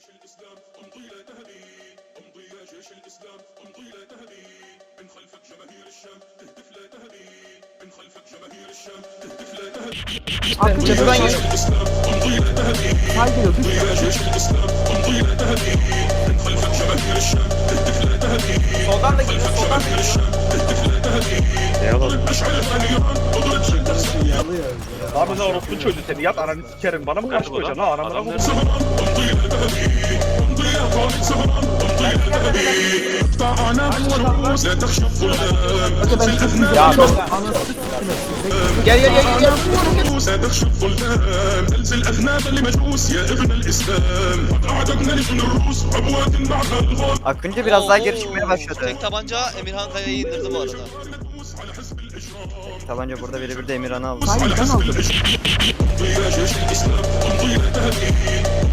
جيش الإسلام أمضي لا تهدي أمضي يا جيش الإسلام أمضي لا تهدي من خلفك جماهير الشام تهتف لا تهدي من خلفك جماهير الشام تهتف لا تهدي جيش. الإسلام أمضي لا تهدي. أمضي يا جيش الإسلام أمضي لا تهدي من خلفك جماهير الشام تهتف لا تهدي geliyor. خلفك جماهير. الشام تهتف لا تهدي اشعل النيران Lan sen orospu çocuğu seni. Yat ananı sikerim. Bana mı karşı koyacaksın? Lan anamına koyayım اقطع اعناق الرؤوس لا تخشى الظلام زلزل الاذناب Gel gel gel gel. الرؤوس لا تخشى الظلام زلزل اذناب المجوس يا ابن الاسلام قعدتنا لجن الروس عبوات بعد الغول Akıncı biraz daha geri Oo, çıkmaya başladı. Tek tabanca Emirhan Kaya'yı indirdi bu arada. على حسب الاجرام Tabanca burada biri bir de Emirhan'ı aldı. على حسب الاجرام امضي يا جيش الاسلام امضي لا تهدي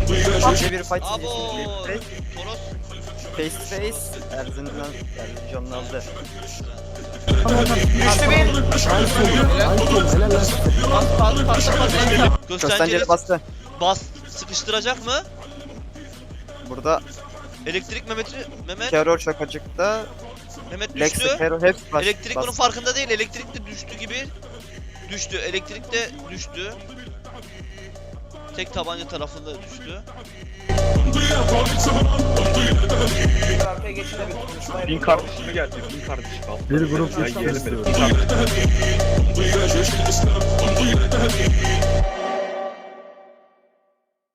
امضي يا جيش Şimdi bir fight Abo! izleyeceğiz. Toros Face to face Erzincan Erzincan'ın aldı. Düştü. Bas bastı. bas. Sıkıştıracak mı? Burada Elektrik Mehmet'i Mehmet Terör Şakacık'ta Mehmet düştü. Terör bas, Elektrik bunun farkında değil. Elektrik de düştü gibi. Düştü. Elektrik de düştü. Tek tabanca tarafında düştü. Bin yapalım. kardeşimi geldi. Bin kardeşim. Bir grup Ay, geçmek yerim istiyorum. Bin kardeşim.